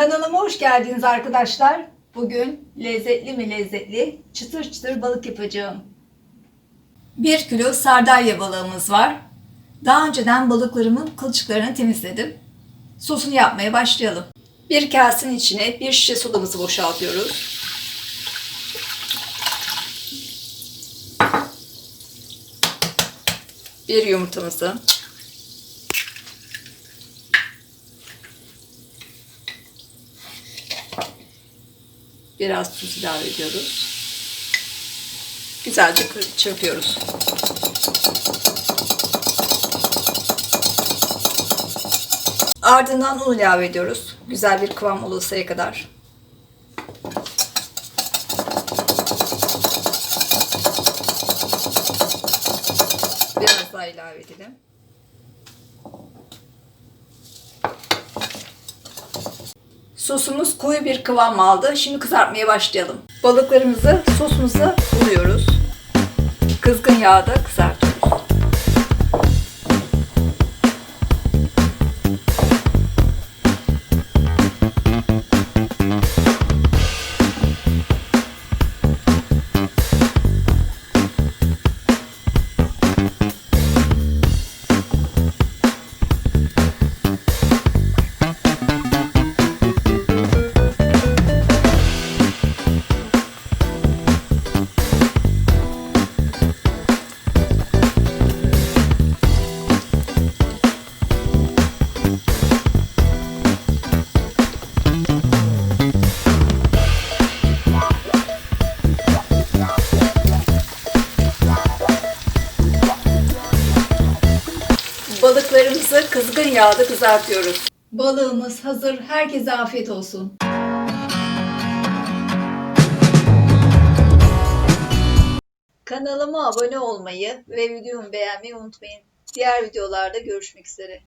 Kanalıma hoş geldiniz arkadaşlar. Bugün lezzetli mi lezzetli çıtır çıtır balık yapacağım. 1 kilo sardalya balığımız var. Daha önceden balıklarımın kılçıklarını temizledim. Sosunu yapmaya başlayalım. Bir kasenin içine bir şişe sodamızı boşaltıyoruz. Bir yumurtamızı Biraz tuz ilave ediyoruz. Güzelce çırpıyoruz. Ardından un ilave ediyoruz. Güzel bir kıvam olasıya kadar. Biraz daha ilave edelim. Sosumuz koyu bir kıvam aldı. Şimdi kızartmaya başlayalım. Balıklarımızı sosumuza buluyoruz. Kızgın yağda kızartıyoruz. Balıklarımızı kızgın yağda kızartıyoruz. Balığımız hazır. Herkese afiyet olsun. Kanalıma abone olmayı ve videomu beğenmeyi unutmayın. Diğer videolarda görüşmek üzere.